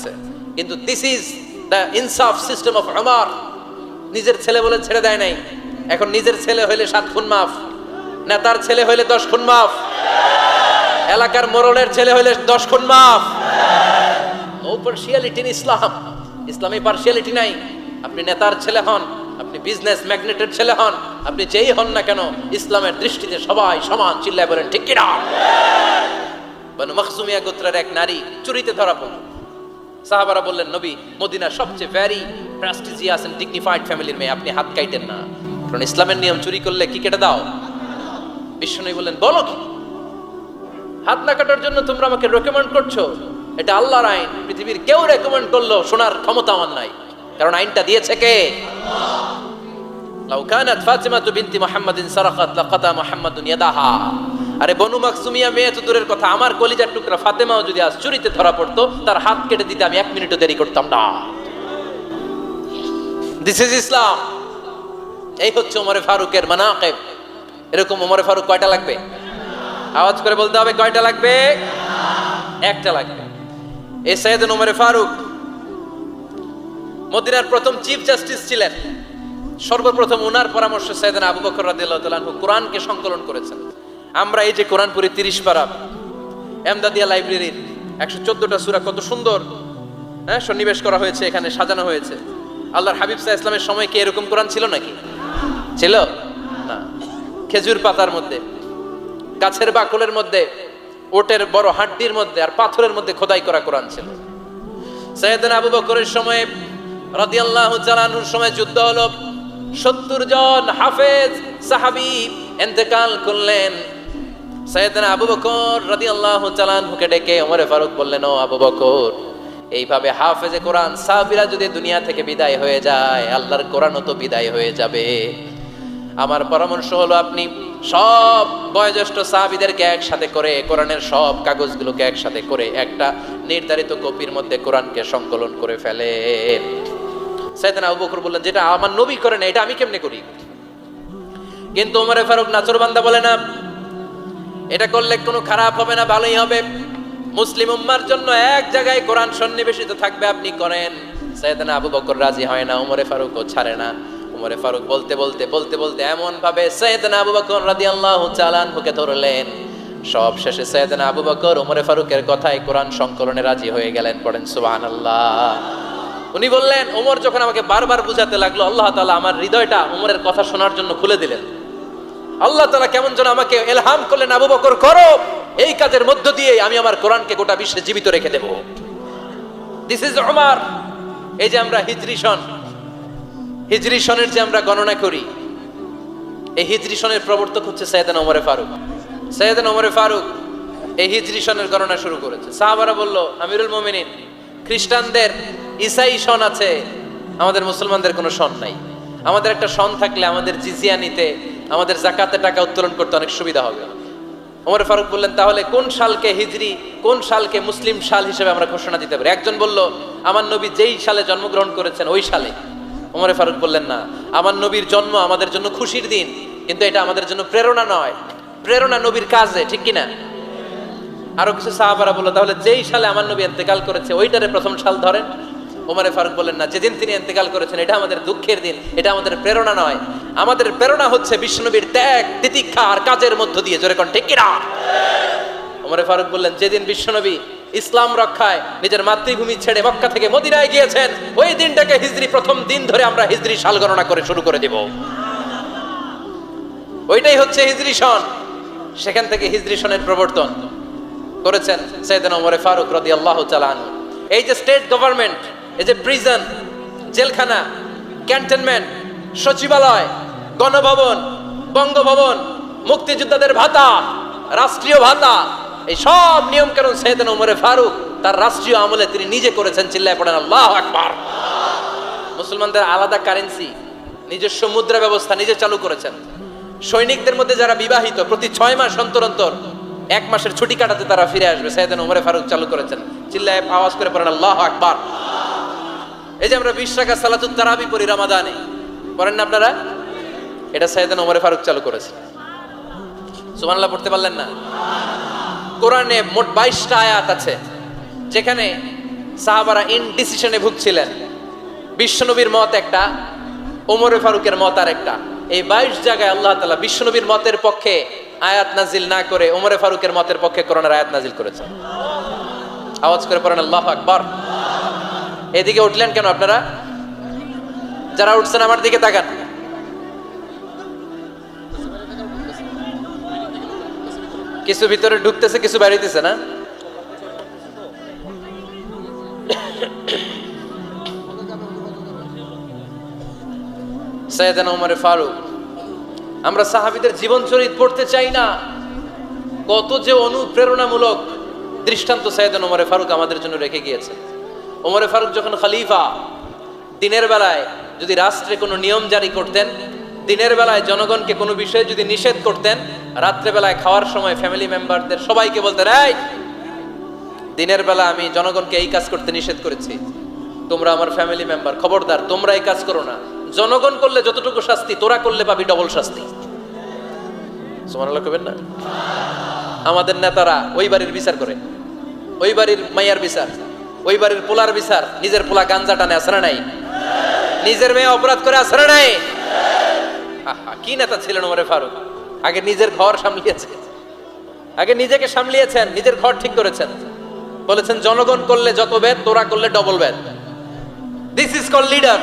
করেছে কিন্তু this is the ইনসাফ সিস্টেম অফ আমার নিজের ছেলে বলে ছেড়ে দেয় নাই। এখন নিজের ছেলে হইলে সাত খুন মাফ। নেতার ছেলে হইলে দশ খুন মাফ। এলাকার মোরলের ছেলে হইলে দশ খুন মাফ। নো পার্সিয়ালিটি ইসলাম ইসলামে পার্সিয়ালিটি নাই। আপনি নেতার ছেলে হন, আপনি বিজনেস ম্যাগনেটের ছেলে হন, আপনি যেই হন না কেন, ইসলামের দৃষ্টিতে সবাই সমান চিল্লায় বলেন, ঠিক কিনা? বানু মখসুমিয়া গোত্রের এক নারী চুরিতে ধরা পড়ল। সাহাবারা বললেন, নবী, মদিনার সবচেয়ে ভ্যারি প্রেস্টিজিয়াস এন্ড ডিগনিফাইড ফ্যামিলির মেয়ে, আপনি হাত কাইটেন না। কারণ ইসলামের নিয়ম চুরি করলে কি কেটে দাও? বিষ্ণু বললেন, বলো কি? হাত না কাটার জন্য তোমরা আমাকে রেকমেন্ড করছ। এটা আল্লাহর আইন। পৃথিবীর কেউ রেকমেন্ড করল, শোনার ক্ষমতা আমার নাই। কারণ আইনটা দিয়েছে কে? লাউ কানাত ফাতিমাতু বিনতি মুহাম্মাদিন সারাকাত, লাকাতা মুহাম্মাদুন ইয়াদাহা। আরে বনু মাকসুমিয়া মেয়ে তো দূরের কথা, আমার কলিজার টুকরা ফাতেমাও যদি আজ চুরিতে ধরা পড়তো, তার হাত কেটে দিতে আমি এক মিনিটও দেরি করতাম না। দিস ইজ ইসলাম এই হচ্ছে ওমরে ফারুকের মানাকেব। এরকম ওমরে ফারুক কয়টা লাগবে? আওয়াজ করে বলতে হবে, কয়টা লাগবে? একটা লাগবে। এ সৈয়দ ওমরে ফারুক মদিনার প্রথম চিফ জাস্টিস ছিলেন। সর্বপ্রথম উনার পরামর্শ সৈয়দান আবু বকর রাদিয়াল্লাহু তাআলা কোরআনকে সংকলন করেছেন। আমরা এই যে কোরআন পড়ি 30 পারা, এমদাদিয়া লাইব্রেরির 114টা সূরা কত সুন্দর হ্যাঁ সন্নিবেশ করা হয়েছে, এখানে সাজানো হয়েছে। আল্লাহর হাবিব সাল্লাল্লাহু ইসলামের সময় কি এরকম কোরআন ছিল নাকি? ছিল? না। খেজুর পাতার মধ্যে, গাছের বাকলের মধ্যে, ওটের বড় হাড্ডির মধ্যে আর পাথরের মধ্যে খোদাই করা কোরআন ছিল। সৈয়দান আবু বকরের সময়, রাদিয়াল্লাহু জালানুর সময় যুদ্ধ হলো। সত্তর জন হাফেজ সাহাবি এন্তেকাল করলেন। সৈয়দান আবু বকর রাদিয়াল্লাহু চালানহুকে ডেকে ওমরে ফারুক বললেন, ও আবু বকর, এইভাবে হাফেজে কোরআন সাহাবীরা যদি দুনিয়া থেকে বিদায় হয়ে যায়, আল্লাহর কোরআনও তো বিদায় হয়ে যাবে। আমার পরামর্শ হলো আপনি সব বয়োজ্যেষ্ঠ সাহাবিদেরকে একসাথে করে, কোরআনের সব কাগজগুলোকে একসাথে করে একটা নির্ধারিত কপির মধ্যে কোরআনকে সংকলন করে ফেলে সাইদানা আবু বকর বললেন, যেটা আমার নবী করে না এটা আমি কেমনে করি? কিন্তু ওমরে ফারুক নাচরবান্দা বলে না এটা করলে কোনো খারাপ হবে না, ভালোই হবে। মুসলিম উম্মার জন্য এক জায়গায় কোরআন সন্নিবেশিত থাকবে, আপনি করেন। সাইদানা আবু বকর রাজি হয় না ওমরে ফারুকও ছাড়ে না। উমরে ফারুক বলতে বলতে বলতে বলতে এমন ভাবে সৈয়দনা আবু বকর রাদিয়াল্লাহু চালান হুকে ধরলেন। সব শেষে সৈয়দনা আবু বকর, উমরে ফারুকের কথায় কোরআন সংকলনে রাজি হয়ে গেলেন, পড়েন সুবহানাল্লাহ। উনি বললেন ওমর যখন আমাকে বারবার বুঝাতে লাগল, আল্লাহ তাআলা আমার হৃদয়টা ওমরের কথা শোনার জন্য খুলে দিলেন। আল্লাহ তাআলা কেমন যেন আমাকে এলহাম করলেন, আবু বকর, করো। এই কাজের মধ্য দিয়ে আমি আমার কোরআনকে গোটা বিশ্বে জীবিত রেখে দেব। দিস ইজ ওমর এই যে আমরা হিজরি সন, হিজরি সনের যে আমরা গণনা করি, এই হিজরি সনের প্রবর্তক হচ্ছে সৈয়দান ওমরে ফারুক। সৈয়দান ওমরে ফারুক এই হিজরি সনের গণনা শুরু করেছে। সাহাবারা বলল, আমিরুল মোমিনিন, খ্রিস্টানদের ইসাই সন আছে, আমাদের মুসলমানদের কোনো সন নাই। আমাদের একটা সন থাকলে আমাদের জিজিয়া নিতে, আমাদের জাকাতে টাকা উত্তোলন করতে অনেক সুবিধা হবে। ওমর ফারুক বললেন, তাহলে কোন সালকে হিজরি, কোন সালকে মুসলিম সাল হিসেবে আমরা ঘোষণা দিতে পারি? একজন বলল, আমার নবী যেই সালে জন্মগ্রহণ করেছেন, ওই সালে। ওমরে ফারুক বললেন, না, আমার নবীর জন্ম আমাদের জন্য খুশির দিন, কিন্তু এটা আমাদের জন্য প্রেরণা নয়। প্রেরণা নবীর কাজে, ঠিক কিনা? আরও কিছু সাহাবারা বলল, তাহলে যেই সালে আমার নবী এন্তেকাল করেছে, ওইটারে প্রথম সাল ধরেন? ওমরে ফারুক বললেন, না, যেদিন তিনি এন্তেকাল করেছেন, এটা আমাদের দুঃখের দিন, এটা আমাদের প্রেরণা নয়। আমাদের প্রেরণা হচ্ছে বিষ্ণুনবীর ত্যাগ, তিতিক্ষা আর কাজের মধ্য দিয়ে। জোরে কোন, ঠিক কিনা? ওমরে ফারুক বললেন, যেদিন বিশ্বনবী ইসলাম রক্ষায় নিজের মাতৃভূমি ছেড়ে মক্কা থেকে মদিনায় গিয়েছেন, ওই দিনটাকে হিজরি প্রথম দিন ধরে আমরা হিজরি সাল গণনা করে শুরু করে দেব। ওইটাই হচ্ছে হিজরি সন। সেখান থেকে হিজরি সনের প্রবর্তন করেছেন সৈয়দান ওমরে ফারুক রদি আল্লাহ চালান এই যে স্টেট গভর্নমেন্ট এই যে প্রিজন জেলখানা ক্যান্টনমেন্ট সচিবালয়, গণভবন, বঙ্গভবন, মুক্তিযোদ্ধাদের ভাতা, রাষ্ট্রীয় ভাতা, এই সব নিয়ম কানুন সৈয়দান ওমরে ফারুক তার রাষ্ট্রীয় আমলে তিনি নিজে করেছেন, চিল্লায় পড়েন, আল্লাহ আকবার। মুসলমানদের আলাদা কারেন্সি নিজস্ব মুদ্রা ব্যবস্থা নিজে চালু করেছেন। সৈনিকদের মধ্যে যারা বিবাহিত, প্রতি ছয় মাস অন্তর অন্তর, এক মাসের ছুটি কাটাতে তারা ফিরে আসবে সৈয়দান ওমরে ফারুক চালু করেছেন। চিল্লায় আওয়াজ করে পড়েন, আল্লাহ আকবার। এই যে আমরা বিশ টাকা সালাতুত তারাবি পড়ি রামাদানে। পড়েন না আপনারা? এটা সৈয়দান ওমরে ফারুক চালু করেছে। সুবহানাল্লাহ, পড়তে পারলেন না? কোরআনে মোট বাইশটা আয়াত আছে, যেখানে সাহাবারা ইনডিসিশনে ভুগছিলেন। বিশ্বনবীর মত একটা, ওমরে ফারুকের মত আর একটা এই বাইশ জায়গায় আল্লাহ তালা বিশ্বনবীর মতের পক্ষে আয়াত নাজিল না করে ওমরে ফারুকের মতের পক্ষে করোনার আয়াত নাজিল করেছেন। আওয়াজ করে পড়েন, আল্লাহ আকবর। এদিকে উঠলেন কেন আপনারা? যারা উঠছেন আমার দিকে তাকান। কিছু ভিতরে ঢুকতেছে, কিছু বেরিতেছে না? সৈয়দানা উমরে ফারুক, আমরা সাহাবিদের জীবন চরিত পড়তে চাই না। কত যে অনুপ্রেরণামূলক দৃষ্টান্ত সৈয়দান উমরে ফারুক আমাদের জন্য রেখে গিয়েছে উমরে ফারুক যখন খলিফা, দিনের বেলায় যদি রাষ্ট্রে কোনো নিয়ম জারি করতেন, দিনের বেলায় জনগণকে কোনো বিষয়ে যদি নিষেধ করতেন, রাত্রে বেলায় খাওয়ার সময় ফ্যামিলি মেম্বারদের সবাইকে বলতেন, এই, দিনের বেলা আমি জনগণকে এই কাজ করতে নিষেধ করেছি। তোমরা আমার ফ্যামিলি মেম্বার খবরদার, তোমরা এই কাজ করো না। জনগণ করলে যতটুকু শাস্তি, তোরা করলে পাবি ডবল শাস্তি। কবেন না? আমাদের নেতারা ওই বাড়ির বিচার করে। ওই বাড়ির মাইয়ার বিচার। ওই বাড়ির পোলার বিচার, নিজের পোলা গাঞ্জা টানে আসে নাই? নিজের মেয়ে অপরাধ করে আসে না নাই? কি নেতা ছিলেন ওমরে ফারুক? আগে নিজের ঘর সামলিয়েছে। আগে নিজেকে সামলিয়েছেন, নিজের ঘর ঠিক করেছেন। বলেছেন, জনগণ করলে যত বেদ তোরা করলে ডবল বেদ দিস ইজ কল লিডার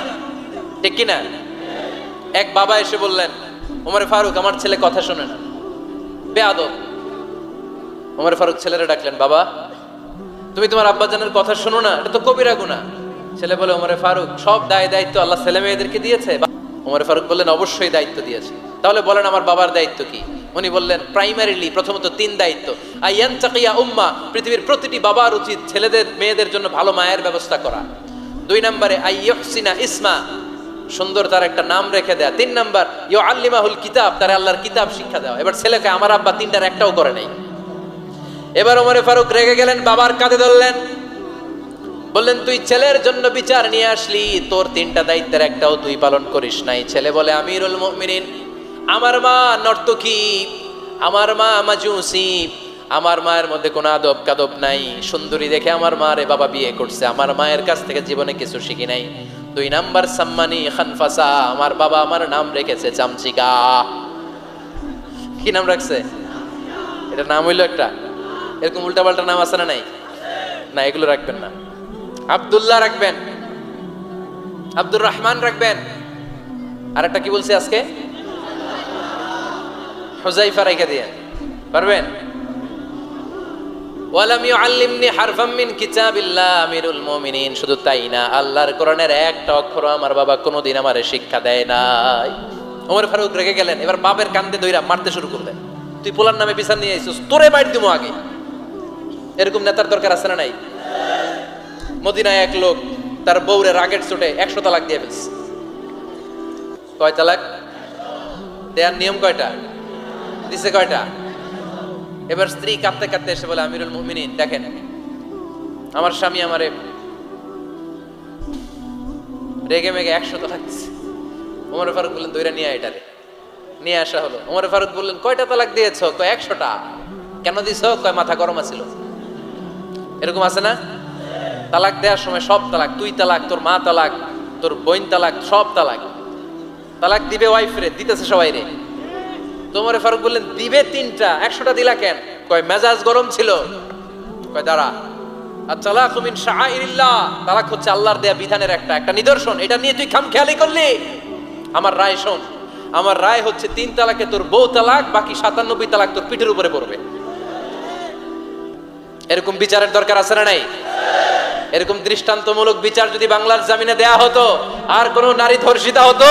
ঠিক কিনা? এক বাবা এসে বললেন, ওমরে ফারুক, আমার ছেলে কথা শোনে না বেয়াদব। ওমরে ফারুক ছেলেরা ডাকলেন, বাবা তুমি তোমার আব্বাজানের কথা শোনো না, এটা তো কবিরা গুণা ছেলে বলে, ওমরে ফারুক, সব দায় দায়িত্ব আল্লাহ ছেলে মেয়েদেরকে দিয়েছে। ওমরে ফারুক বললেন, অবশ্যই দায়িত্ব দিয়েছে। তাহলে বলেন, আমার বাবার দায়িত্ব কি? উনি বললেন প্রাইমারিলি প্রথমত তিন দায়িত্ব। আইয়ান চাকিয়া উম্মা, পৃথিবীর প্রতিটি বাবার উচিত ছেলেদের, মেয়েদের জন্য ভালো মায়ের ব্যবস্থা করা। দুই নম্বরে, আইয়হসিনা ইসমা, সুন্দর তার একটা নাম রেখে দেয়া। তিন নাম্বার ইউ আল্লিমাহুল কিতাব, তার আল্লাহর কিতাব শিক্ষা দেওয়া। এবার ছেলেকে আমার আব্বা তিনটার একটাও করে নাই। এবার ওমরে ফারুক রেগে গেলেন, বাবার কাঁধে ধরলেন। বললেন, তুই ছেলের জন্য বিচার নিয়ে আসলি, তোর তিনটা দায়িত্বের একটাও তুই পালন করিস নাই। ছেলে বলে, আমিরুল মুমিনিন, আমার মা নর্তকী, আমার মা মাজুসি, আমার মায়ের মধ্যে কোনো আদব কাদব নাই। সুন্দরী দেখে আমার মা রে বাবা বিয়ে করছে, আমার মায়ের কাছ থেকে জীবনে কিছু শিখি নাই। দুই নাম্বার সাম্মানি খানফাসা, আমার বাবা আমার নাম রেখেছে চামচিকা। কি নাম রাখছে? এটা নাম হইল একটা? এরকম উল্টাপাল্টা নাম আছে না নাই? না, এগুলো রাখবেন না। আব্দুল্লাহ রাখবেন। আব্দুর রহমান রাখবেন। আর একটা কি বলছি আজকে? হুজাইফা রেখে দিয়ে। পারবেন? ওয়ালাম ইউআল্লিমনি হারফাম মিন কিতাবিল্লাহ আমিরুল মুমিনিন। শুধু তাই না, আল্লাহর কোরআনের একটা অক্ষর আমার বাবা কোনোদিন আমারে শিক্ষা দেয় নাই। ওমর ফারুক রেগে গেলেন, এবার বাপের কান্দে দইরা মারতে শুরু করলেন। তুই পোলার নামে বিচার নিয়ে আইছিস তোরে বাইট দিমু আগে। এরকম নেতার দরকার আছে না নাই? মদিনায় এক লোক তার বউরে রাগের চোটে একশো তালাক দিয়ে ফেলছে। কয় তালাক? দেয়ার নিয়ম কয়টা? দিছে কয়টা? এবার স্ত্রী কাঁদতে কাঁদতে এসে বলে, আমিরুল মুমিনিন, দেখেন। আমার স্বামী আমারে রেগে মেগে একশো তালাক দিছে। ওমর ফারুক বললেন, দইরা নিয়ে এটারে নিয়ে আসা হলো। ওমর ফারুক বললেন, কয়টা তালাক দিয়েছ? কয়, একশোটা। কেন দিছ? কয়, মাথা গরম আছিল। এরকম আছে না? তালাক দেওয়ার সময় সব তালাক, তুই তালাক, তোর মা তালাক, তোর বোন তালাক, সব তালাক। তালাক দিবে ওয়াইফ রে, দিতেছে সবাই রে। তোমারে ফারুক বললেন, দিবে তিনটা, একশোটা দিলা কেন? কয়, মেজাজ গরম ছিল। কয়, দাঁড়া। আর তালাক মিন শাআইরিল্লাহ। তালাক হচ্ছে আল্লাহর দেয়া বিধানের একটা একটা নিদর্শন। এটা নিয়ে তুই খাম খেয়ালি করলি। আমার রায় শোন, আমার রায় হচ্ছে তিন তালাকে তোর বউ তালাক, বাকি সাতানব্বই তালাক তোর পিঠের উপরে পড়বে। এরকম বিচারের দরকার আছে না নাই? এরকম দৃষ্টান্তমূলক বিচার যদি বাংলার জামিনে দেয়া হতো, আর কোন নারী ধর্ষিতা হতো,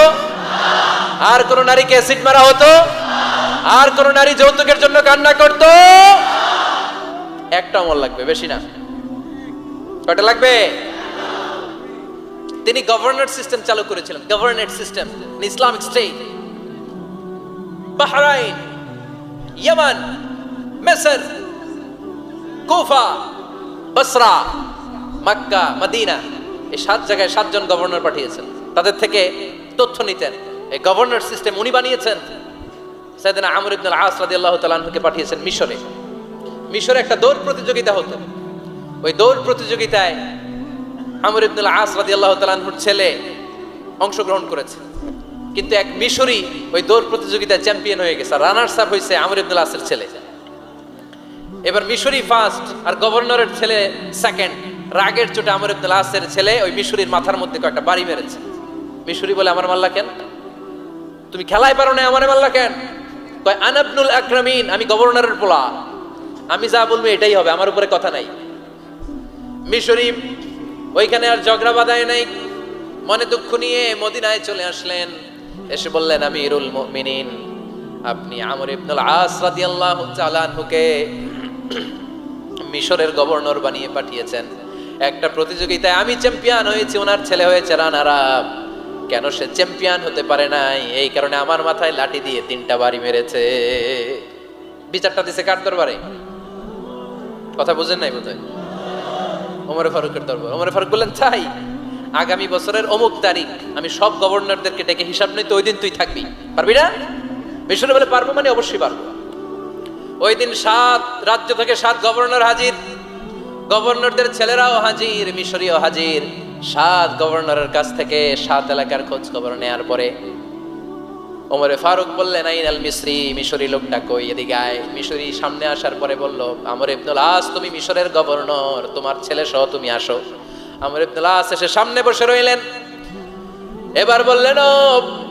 আর কোন নারীকে অ্যাসিড মারা হতো, আর কোন নারী যৌতুকের জন্য কান্না করত, একটা অমল লাগবে, বেশি না। কটা লাগবে? তিনি গভর্নর সিস্টেম চালু করেছিলেন governor system Islamic state Bahrain, Yemen, মেসর Kufa, Basra, Mecca, Medina, এই সাত জায়গায় সাতজন গভর্নর পাঠিয়েছেন। তাদের থেকে তথ্য নিতেন। এই গভর্নর সিস্টেম উনি বানিয়েছেন। সাইদিনা আমর ইবনুল আস রাদিয়াল্লাহু তাআলাকে পাঠিয়েছেন মিশরে। মিশরে একটা দৌড় প্রতিযোগিতা হতো। ওই দৌড় প্রতিযোগিতায় আমর ইবনুল আস আল্লাহ তাআলার ছেলে অংশগ্রহণ করেছে। কিন্তু এক মিশরি ওই দৌড় প্রতিযোগিতায় চ্যাম্পিয়ন হয়ে গেছে। রানার্স আপ হয়েছে আমর ইবনুল আসের ছেলে। এবার মিশরি ফার্স্ট আর গভর্নরের ছেলে সেকেন্ড রাগের চোটে আমর ইবনুল আসের ছেলে ওই মিশরির মাথার মধ্যে কয়েকটা বাড়ি মেরেছে। মিশরি বলে, আমার মাল্লা কেন? তুমি খেলায় পারো না, আমার মাল্লা কেন? কয় আনাবনুল আকরামিন, আমি গভর্নরের পোলা। আমি যা বলব এটাই হবে, আমার উপরে কথা নাই। মিশরি ওইখানে আর ঝগড়া বাঁধায় নাই। মনে দুঃখ নিয়ে মদিনায় চলে আসলেন। এসে বললেন আমি ইরুল মিনিন আপনি আমর ইবনুল আস রাদিয়াল্লাহু তাআলা আনহুকে মিশরের গভর্নর বানিয়ে পাঠিয়েছেন। একটা প্রতিযোগিতায় আমি চ্যাম্পিয়ন হয়েছি, ওনার ছেলে হয়েছে রানার কেন সে চ্যাম্পিয়ন হতে পারে নাই? এই কারণে আমার মাথায় লাঠি দিয়ে তিনটা বাড়ি মেরেছে। বিচারটা দিছে কার দরবারে? কথা বুঝেন নাই বোধহয়? ওমর ফারুকের দরবার। ওমর ফারুক বললেন তাই আগামী বছরের অমুক তারিখ আমি সব গভর্নরদেরকে ডেকে হিসাব নিতে ওই দিন তুই থাকবি। পারবি না? মিশরে বলে পারব মানে অবশ্যই পারব। ওই দিন সাত রাজ্য থেকে সাত গভর্নর হাজির। গভর্নরদের ছেলেরাও হাজির, মিশরীয় হাজির। সাত গভর্নরের কাছ থেকে সাত এলাকার খোঁজ খবর নেয়ার পরে ওমরে ফারুক বললেন, আইন আল মিশরি মিশরি লোকটা কই? এদিকে আয়। মিশরি সামনে আসার পরে বলল, আমর ইবনুল আস, তুমি মিশরের গভর্নর, তোমার ছেলে সহ তুমি আসো। আমর ইবনুল আস এসে সামনে বসে রইলেন। এবার বললেন, ও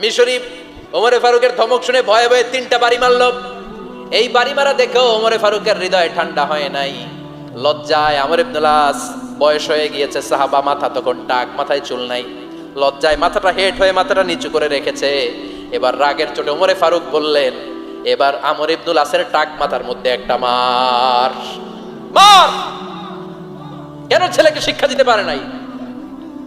মিশরি ওমরে ফারুকের ধমক শুনে ভয়ে ভয়ে তিনটা বাড়ি মারল। এই বাড়ি মারা দেখেও ওমরে ফারুকের হৃদয় ঠান্ডা হয় নাই। লজ্জায় আমর ইবনুলাস বয়স হয়ে গিয়েছে, সাহাবা মাথা তখন টাক মাথায় চুল নাই। লজ্জায় মাথাটা হেট হয়ে মাথাটা নিচু করে রেখেছে। এবার রাগের চোটে ওমরে ফারুক বললেন, এবার আমর ইবনুল আসের টাক মাথার মধ্যে একটা মার মার! কেন ছেলেকে শিক্ষা দিতে পারে নাই?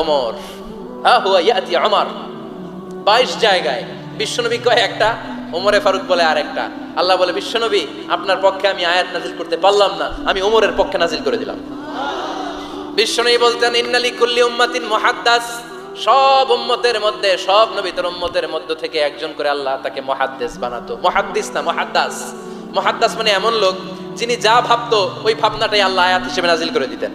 ওমর। হ্যাঁ ইয়াতি আমার বাইশ জায়গায় বিশ্বনবী কয় একটা, ওমরে ফারুক বলে আর একটা আল্লাহ বলে, বিশ্বনবী, আপনার পক্ষে আমি আয়াত নাজিল করতে পারলাম না, আমি ওমরের পক্ষে নাজিল করে দিলাম। বিশ্বনবী বলতেন ইন্নালি কুল্লি উম্মাতিন মুহাদ্দাস। সব উম্মতের মধ্যে, সব নবীদের উম্মতের মধ্য থেকে একজন করে আল্লাহ তাকে মহাদ্দেস বানাতো। মহাদ্দিস না, মহাদ্দাস। মহাদ্দাস মানে এমন লোক, যিনি যা ভাবতো, ওই ভাবনাটাই আল্লাহ আয়াত হিসেবে নাজিল করে দিতেন।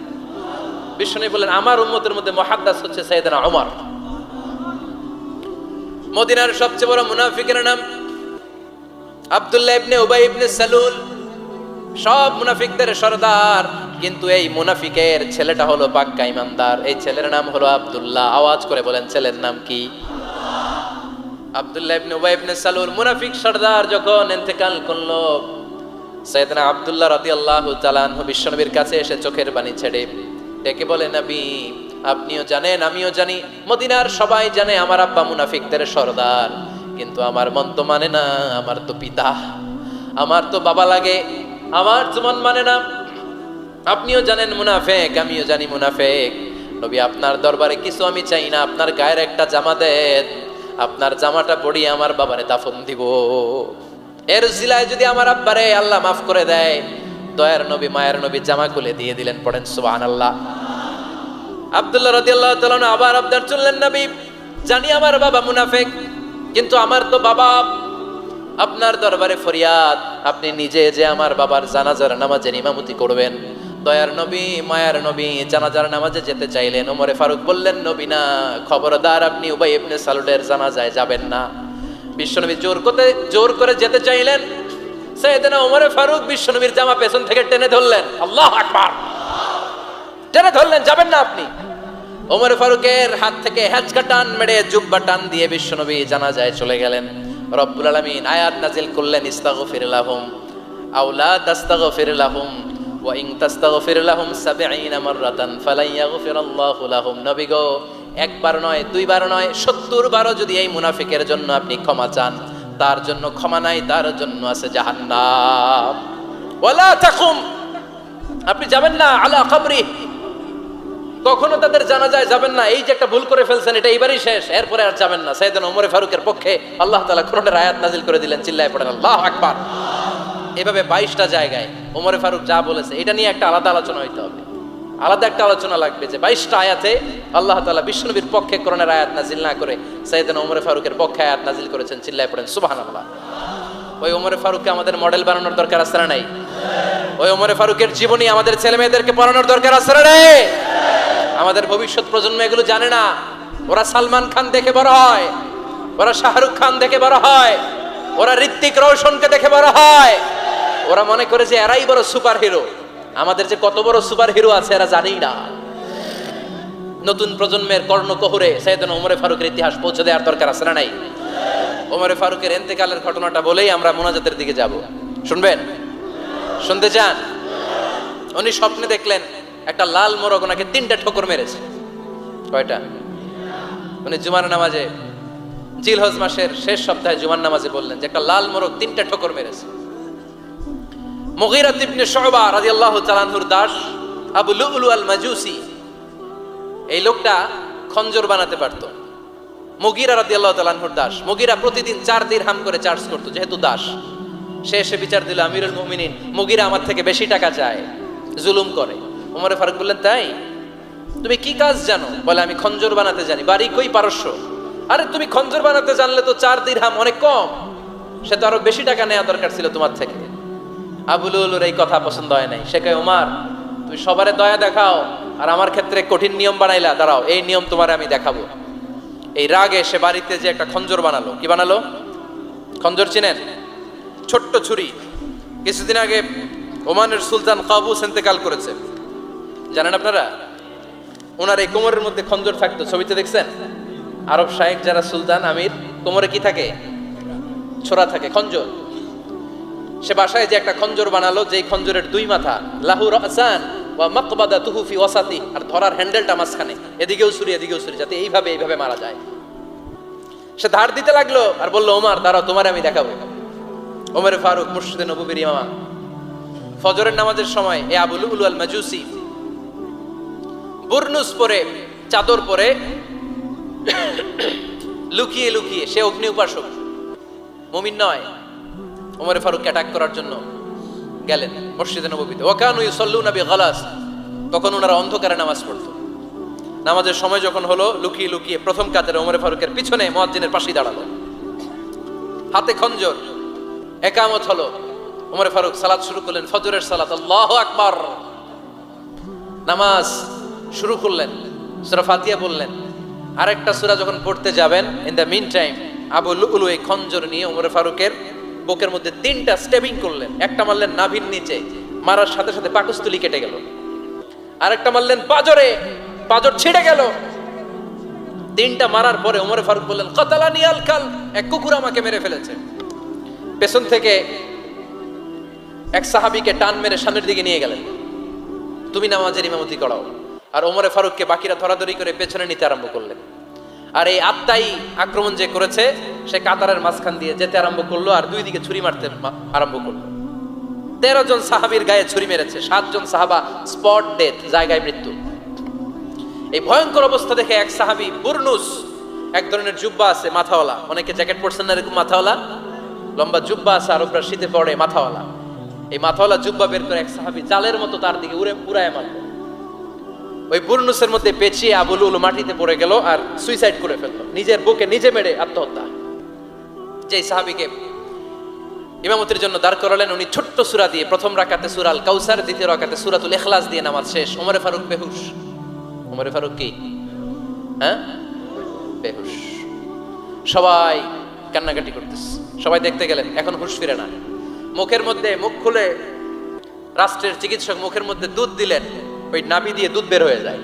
বিশ্বনবী বলেন আমার উম্মতের মধ্যে মহাদ্দাস হচ্ছে সাইয়েদনা ওমর মদিনার সবচেয়ে বড় মুনাফিকের নাম আব্দুল্লাহ ইবনে উবাই ইবনে সালুল। সব মুনাফিকদের সর্দার, কিন্তু এই মুনাফিকের ছেলেটা হলো পাক্কা ইমানদার। এই ছেলের নাম হলো আব্দুল্লাহ। আওয়াজ করে বলেন, ছেলের নাম কি? আব্দুল্লাহ ইবনে উবাই ইবনে সালুল মুনাফিক সর্দার যখন ইন্তেকাল করল সৈয়দনা আব্দুল্লাহ রাদিয়াল্লাহু তাআলা বিশ্বনবীর কাছে এসে চোখের পানি ছেড়ে ডেকে বলে, নবী, আপনিও জানেন, আমিও জানি। মদিনার সবাই জানে আমার আব্বা মুনাফিকদের সর্দার। কিন্তু আমার মন তো মানে না, আমার তো পিতা। আমার তো বাবা লাগে, আমার তো মন মানে না। আপনিও জানেন মুনাফেক, আমিও জানি মুনাফেক। নবী, আপনার দরবারে কিছু আমি চাই না, আপনার গায়ের একটা জামা দেন আপনার জামাটা পরিয়ে আমার বাবারে দাফন দিব। এর জিলায় যদি আমার আব্বারে আল্লাহ মাফ করে দেয় দয়ার নবী, মায়ের নবী জামা খুলে দিয়ে দিলেন, পড়েন সুবাহ আল্লাহ আব্দুল্লাহ রাদিয়াল্লাহু তাআলা আবার আবদার চললেন, নবী, জানি আমার বাবা মুনাফেক, কিন্তু আমার তো বাবা, আপনার দরবারে ফরিয়াদ। আপনি নিজে যে আমার বাবার জানাজার নামাজের ইমামতি করবেন। দয়ার নবী, মায়ার নবী জানাজার নামাজে যেতে চাইলেন। ওমরে ফারুক বললেন, নবী না, খবরদার আপনি উবাই ইবনে সালুলের জানাজায় যাবেন না। বিশ্বনবী জোর করতে জোর করে যেতে চাইলেন। সাইয়েদনা ওমরে ফারুক বিশ্বনবীর জামা পেছন থেকে টেনে ধরলেন। আল্লাহ আকবার। টেনে ধরলেন, যাবেন না আপনি। ওমর ফারুকের হাত থেকে হ্যাচকা টান মেরে জুব্বা টান দিয়ে বিশ্বনবী জানা যায় চলে গেলেন। রব্বুল আলামিন আয়াত নাজিল করলেন, ইস্তাগফির লাহুম, আওলা তাস্তাগফির লাহুম, ওয়া ইন তাস্তাগফির লাহুম 70 মাররাতান ফালান ইয়াগফিরাল্লাহু লাহুম। নবী গো, একবার নয়, দুইবার নয় 70 বারও যদি এই মুনাফিকের জন্য আপনি ক্ষমা চান তার জন্য ক্ষমা নাই, তার জন্য আছে জাহান্নাম। ওয়ালা তাকুম, আপনি যাবেন না, আলা কবরি। কখনো তাদের জানা যায় যাবেন না, এই যে একটা ভুল করে ফেলছেন, এটা এইবারই শেষ, এরপরে আর যাবেন না। সাইদান ওমরে ফারুকের পক্ষে আল্লাহ তালা কোরআনের আয়াত নাজিল করে দিলেন, চিল্লায় পড়েন, আল্লাহ আকবার। এভাবে বাইশটা জায়গায় ওমরে ফারুক যা বলেছে, এটা নিয়ে একটা আলাদা আলোচনা হইতে হবে। আলাদা একটা আলোচনা লাগবে যে বাইশটা আয়াতে আল্লাহ তাআলা বিষ্ণুনবীর পক্ষে কোরআনের আয়াত নাজিল না করে সাইদান ওমরে ফারুকের পক্ষে আয়াত নাজিল করেছেন, চিল্লায় পড়েন, সুবহানাল্লাহ। ওই ওমরে ফারুককে আমাদের মডেল বানানোর দরকার আছে না নাই? ওই ওমরে ফারুকের জীবনী আমাদের ছেলে মেয়েদেরকে পড়ানোর দরকার আছে না নাই? আমাদের ভবিষ্যৎ প্রজন্ম এগুলো জানে না। ওরা সালমান খান দেখে বড় হয়, ওরা শাহরুখ খান দেখে বড় হয়, ওরা ঋত্বিক রোশনকে দেখে বড় হয়। ওরা মনে করে যে এরাই বড় সুপার হিরো আমাদের যে কত বড় সুপার হিরো আছে এরা জানেই না। নতুন প্রজন্মের কর্ণকহুরে সৈয়দনা ওমরে ফারুকের ইতিহাস পৌঁছে দেওয়ার দরকার আছে না নাই? ওমরে ফারুকের এন্তেকালের ঘটনাটা বলেই আমরা মোনাজাতের দিকে যাব। শুনবেন? শুনতে চান? উনি স্বপ্নে দেখলেন, একটা লাল মোরগ ওনাকে তিনটা ঠোকর মেরেছে। কয়টা? উনি জুমার নামাজে, জিলহজ মাসের শেষ সপ্তাহে জুমার নামাজে বললেন যে একটা লাল মোরগ তিনটা ঠোকর মেরেছে। মুগিরা তিবনে শোবা রাদিয়াল্লাহু তাআলাহুর দাস, আবু লুলু আল মাজুসি এই লোকটা খঞ্জর বানাতে পারতো। মুগিরা রাদিয়াল্লাহু তাআলাহুর দাস। মুগিরা প্রতিদিন চার দিরহাম করে চার্জ করতো, যেহেতু দাস। সে এসে বিচার দিল, আমিরুল মুমিনিন, মুগিরা আমার থেকে বেশি টাকা চায়, জুলুম করে। ওমরে ফারুক বললেন, তাই? তুমি কি কাজ জানো? বলে, আমি খঞ্জর বানাতে জানি। বাড়ি কই পারস্য? আরে, তুমি খঞ্জর বানাতে জানলে তো চার দিরহাম অনেক কম। সে তো আরও বেশি টাকা নেওয়া দরকার ছিল তোমার থেকে। আবুলুলুর এই কথা পছন্দ হয় নাই। কয়, ওমার, তুমি সবারে দয়া দেখাও আর আমার ক্ষেত্রে কঠিন নিয়ম বানাইলা। দাঁড়াও, এই নিয়ম তোমার আমি দেখাবো। এই রাগে সে বাড়িতে যে একটা খঞ্জর বানালো। কি বানালো? খঞ্জর চিনেন? ছোট্ট ছুরি। কিছুদিন আগে ওমানের সুলতান কাবুস ইন্তেকাল করেছে। জানেন আপনারা? ওনার এই কোমরের মধ্যে খঞ্জর থাকতো। ছবিতে দেখছেন? আরব শাহেক যারা সুলতান, আমির, কোমরে কি থাকে? ছোড়া থাকে, খঞ্জর। সে বাসায় যে একটা খঞ্জর বানালো, যেই খঞ্জরের দুই মাথা লাহুর আসান ওয়া মাকবাদা তুহুফি ওয়াসাতি, আর ধরার হ্যান্ডেলটা মাঝখানে, এদিকেও ছুরি এদিকেও ছুরি, যাতে এইভাবে এইভাবে মারা যায়। সে ধার দিতে লাগল আর বলল, ওমার, দাঁড়াও, তোমার আমি দেখাবো। ওমর ফারুক মুর্শিদে নবীর ইমামা। ফজরের নামাজের সময় এ আবুল উলু আল মাজুসি বুরনুস পরে, চাদর পরে লুকিয়ে লুকিয়ে, সে অগ্নি উপাসক, মুমিন নয় ওমর ফারুক অ্যাটাক করার জন্য গেলেন মসজিদে নবীতে ওকানু ইউসাল্লুনা বিগালাস। তখন ওনারা অন্ধকারে নামাজ পড়তো। নামাজের সময় যখন হলো, লুকিয়ে লুকিয়ে প্রথম কাতারে ওমর ফারুকের পিছনে মুয়াজ্জিনের পাশেই দাঁড়াল। হাতে খঞ্জর। একামত হলো। ওমর ফারুক সালাত শুরু করলেন, ফজরের সালাত, আল্লাহ আকবার। নামাজ শুরু করলেন, সুরা ফাতিয়া বললেন। আরেকটা সূরা যখন পড়তে যাবেন in the mean time Abu Lulu এই খঞ্জর নিয়ে ওমর ফারুকের বুকের মধ্যে তিনটা স্টেবিং করলেন। একটা মারলেন নাভির নিচে, মারার সাথে সাথে পাকস্থলী কেটে গেল। আরেকটা মারলেন পাজরে পাজর ছিঁড়ে গেল। তিনটা মারার পরে ওমর ফারুক বললেন, কতালানি আল কাল এক কুকুর আমাকে মেরে ফেলেছে। পেছন থেকে এক সাহাবিকে টান মেরে সামনের দিকে নিয়ে গেলেন। তুমি নামাজের ইমামতি করাও। আর ওমরে ফারুককে বাকিরা ধরাধরি করে পেছনে নিতে আরম্ভ করলেন। আর এই আত্মাই আক্রমণ যে করেছে সে কাতারের মাঝখান দিয়ে যেতে আরম্ভ করল আর দুই দিকে ছুরি মারতে আরম্ভ করল। তেরো জন সাহাবির গায়ে ছুরি মেরেছে সাতজন সাহাবা স্পট ডেথ, জায়গায় মৃত্যু। এই ভয়ঙ্কর অবস্থা দেখে এক সাহাবি বুরনুস, এক ধরনের জুব্বা আছে, মাথাওয়ালা। অনেকে জ্যাকেট পরছেন না এরকম মাথাওয়ালা। লম্বা জুব্বা আছে আরবরা শীতে পড়ে মাথাওয়ালা। এই মাথাওয়ালা জুব্বা বের করে এক সাহাবি জালের মতো তার দিকে উড়ে উড়ায় মারল। ওই বুরনুসের মধ্যে পেঁচিয়ে আবুল মাটিতে পড়ে গেল আর সুইসাইড করে ফেলল। নিজের বুকে নিজে মেরে আত্মহত্যা। যেই সাহাবিকে ইমামতির জন্য দাঁড় করালেন, উনি ছোট্ট সুরা দিয়ে প্রথম রাকাতে সুরাল কাউসার দ্বিতীয় রাকাতে সুরাতুল এখলাস দিয়ে নামাজ শেষ। ওমরে ফারুক বেহুশ। ওমরে ফারুক কি? হ্যাঁ? বেহুশ। সবাই কান্নাকাটি করতেছে। সবাই দেখতে গেলেন, এখন হুশ ফিরে না। মুখের মধ্যে মুখ খুলে রাষ্ট্রের চিকিৎসক মুখের মধ্যে দুধ দিলেন, ওই নাভি দিয়ে দুধ বের হয়ে যায়।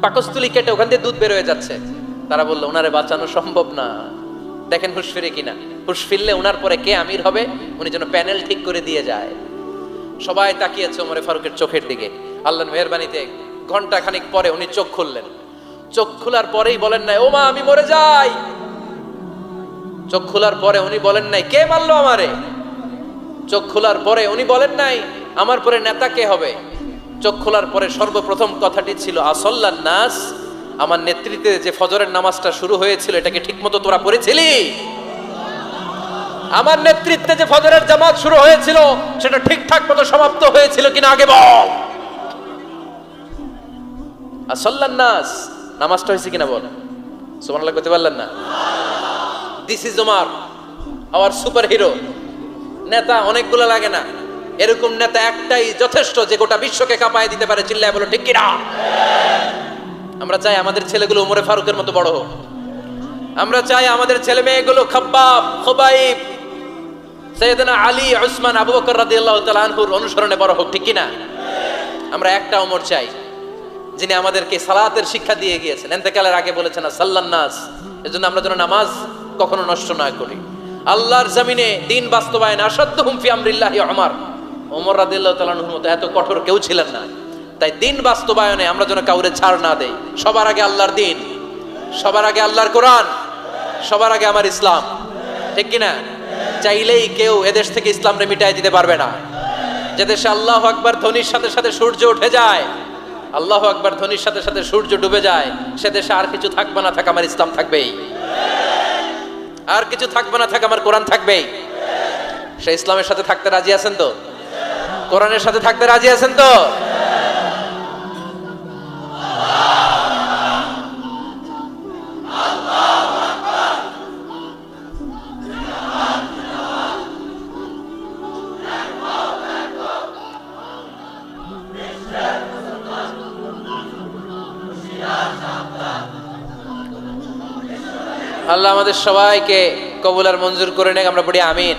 পাকস্থলী কেটে ওখান দিয়ে দুধ বের হয়ে যাচ্ছে। তারা বলল, ওনারে বাঁচানো সম্ভব না। দেখেন হুশ ফিরে কিনা। হুশ ফিরলে ওনার পরে কে আমির হবে? উনি যেন প্যানেল ঠিক করে দিয়ে যায়। সবাই তাকিয়েছে ওমরে ফারুকের চোখের দিকে। আল্লাহর মেহরবানিতে ঘণ্টা খানিক পরে উনি চোখ খুললেন। চোখ খোলার পরেই বলেন নাই ও মা আমি মরে যাই। চোখ খোলার পরে উনি বলেন নাই, কে মারলো আমারে? চোখ খোলার পরে উনি বলেন নাই, আমার পরে নেতা কে হবে? চোখ খোলার পরে সর্বপ্রথম কথাটি ছিল, আসল্লান নাস আমার নেতৃত্বে যে ফজরের নামাজটা শুরু হয়েছিল, এটাকে ঠিকমতো তোরা পড়েছিলি? আমার নেতৃত্বে যে ফজরের জামাত শুরু হয়েছিল, সেটা ঠিকঠাক মতো সমাপ্ত হয়েছিল কিনা আগে বল। আসল্লান নাস, নামাজটা হয়েছে কিনা বল? সুবহানাল্লাহ করতে পারলেন না? This is Omar our super hero নেতা অনেকগুলো লাগে না। এরকম নেতা একটাই যথেষ্ট যে গোটা বিশ্বকে কাঁপায় দিতে পারে, চিল্লায় বলো, ঠিক কিনা? আমরা চাই আমাদের ছেলেগুলো উমরে ফারুকের মতো বড় হোক। আমরা চাই আমাদের ছেলে মেয়েগুলো খাব্বাব, খোবাইব, সৈয়দনা আলী, উসমান, আবু বকর রাদিয়াল্লাহু তাআলা আনহুর অনুসরণে বড় হোক, ঠিক কিনা? আমরা একটা ওমর চাই, যিনি আমাদেরকে সালাতের শিক্ষা দিয়ে গিয়েছেন। এতেকালের আগে বলেছেন সাল্লান নাস, এজন্য আমরা যেন নামাজ কখনো নষ্ট না করি। আল্লাহর জমিনে দিন বাস্তবায়ন আসাধ্য হুমফি আমরিল্লাহি আমার ওমর রাদিয়াল্লাহু তাআলার মতো এত কঠোর কেউ ছিলেন না। তাই দিন বাস্তবায়নে আমরা যেন কাউরে ছাড় না দেই। সবার আগে আল্লাহর দিন, সবার আগে আল্লাহর কোরআন, সবার আগে আমার ইসলাম। ঠিক কিনা? চাইলেই কেউ এদেশ থেকে ইসলামরে মিটাই দিতে পারবে না। যে দেশে আল্লাহ আকবার ধ্বনির সাথে সাথে সূর্য উঠে যায়, আল্লাহ আকবার ধ্বনির সাথে সাথে সূর্য ডুবে যায়, সে দেশে আর কিছু থাকবে না থাক আমার ইসলাম থাকবেই। আর কিছু থাকবে না থাক আমার কোরআন থাকবেই। সে ইসলামের সাথে থাকতে রাজি আছেন তো? কোরআনের সাথে থাকতে রাজি আছেন তো? আমাদের সবাইকে কবুলার মঞ্জুর করে নেক। আমরা পড়ি আমিন।